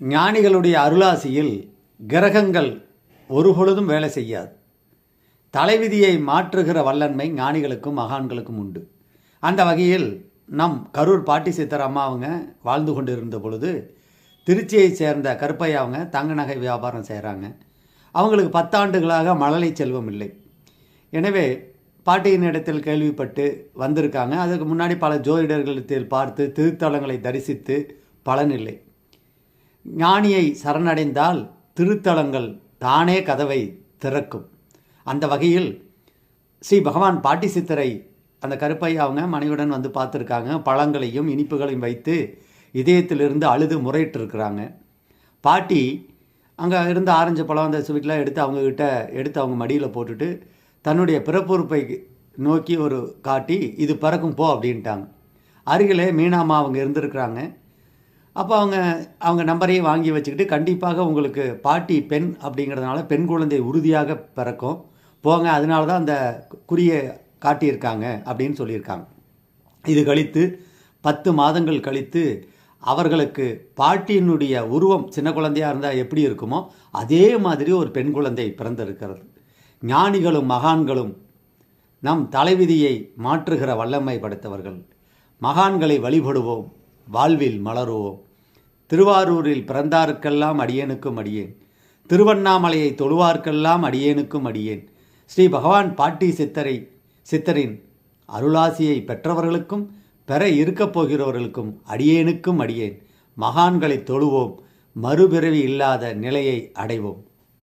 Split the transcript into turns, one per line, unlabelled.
ஞானிகளுடைய அருளாசியில் கிரகங்கள் ஒரு பொழுதும் வேலை செய்யாது. தலைவிதியை மாற்றுகிற வல்லன்மை ஞானிகளுக்கும் மகான்களுக்கும் உண்டு. அந்த வகையில் நம் கரூர் பாட்டி சித்தர் அம்மாவுங்க வாழ்ந்து கொண்டிருந்த பொழுது திருச்சியைச் சேர்ந்த கருப்பையா அவங்க தங்க நகை வியாபாரம் செய்கிறாங்க அவங்களுக்கு பத்தாண்டுகளாக மழலை செல்வம் இல்லை. எனவே பாட்டியின் இடத்தில் கேள்விப்பட்டு வந்திருக்காங்க. அதுக்கு முன்னாடி பல ஜோதிடர்களிடத்தில் பார்த்து திருத்தலங்களை தரிசித்து பலனில்லை ஞானியை சரணடைந்தால் திருத்தலங்கள் தானே கதவை திறக்கும். அந்த வகையில் ஸ்ரீ பகவான் பாட்டி சித்தரை அந்த கருப்பையா அவங்க மனைவியுடன் வந்து பார்த்துருக்காங்க. பழங்களையும் இனிப்புகளையும் வைத்து இதயத்திலிருந்து அழுது முறையிட்டிருக்கிறாங்க. பாட்டி அங்கே இருந்த ஆரஞ்சு பழம் அந்த ஸ்வீட்லாம் எடுத்து அவங்கக்கிட்ட எடுத்து அவங்க மடியில் போட்டுட்டு தன்னுடைய பிறப்புறுப்பை நோக்கி ஒரு காட்டி இது பறக்கும் போ அப்படின்ட்டாங்க. அருகிலே மீனாமா அவங்க இருந்திருக்கிறாங்க. அப்போ அவங்க அவங்க நம்பரையும் வாங்கி வச்சுக்கிட்டு கண்டிப்பாக உங்களுக்கு பாட்டி பெண் அப்படிங்கிறதுனால பெண் குழந்தை உறுதியாக பிறக்கும். போங்க அதனால தான் அந்த குறியை காட்டியிருக்காங்க அப்படின்னு சொல்லியிருக்காங்க. இது கழித்து பத்து மாதங்கள் கழித்து அவர்களுக்கு பாட்டியினுடைய உருவம் சின்ன குழந்தையாக இருந்தால் எப்படி இருக்குமோ அதே மாதிரி ஒரு பெண் குழந்தை பிறந்திருக்கிறது. ஞானிகளும் மகான்களும் நம் தலைவிதியை மாற்றுகிற வல்லமை படைத்தவர்கள் மகான்களை வழிபடுவோம் வாழ்வில் மலருவோம். திருவாரூரில் பிறந்தாருக்கெல்லாம் அடியேனுக்கும் அடியேன். திருவண்ணாமலையை தொழுவார்க்கெல்லாம் அடியேனுக்கும் அடியேன். ஸ்ரீ பகவான் பாட்டி சித்தரை சித்தரின் அருளாசியை பெற்றவர்களுக்கும் பெற இருக்கப் போகிறவர்களுக்கும் அடியேனுக்கும் அடியேன். மகான்களை தொழுவோம் மறுபிறவி இல்லாத நிலையை அடைவோம்.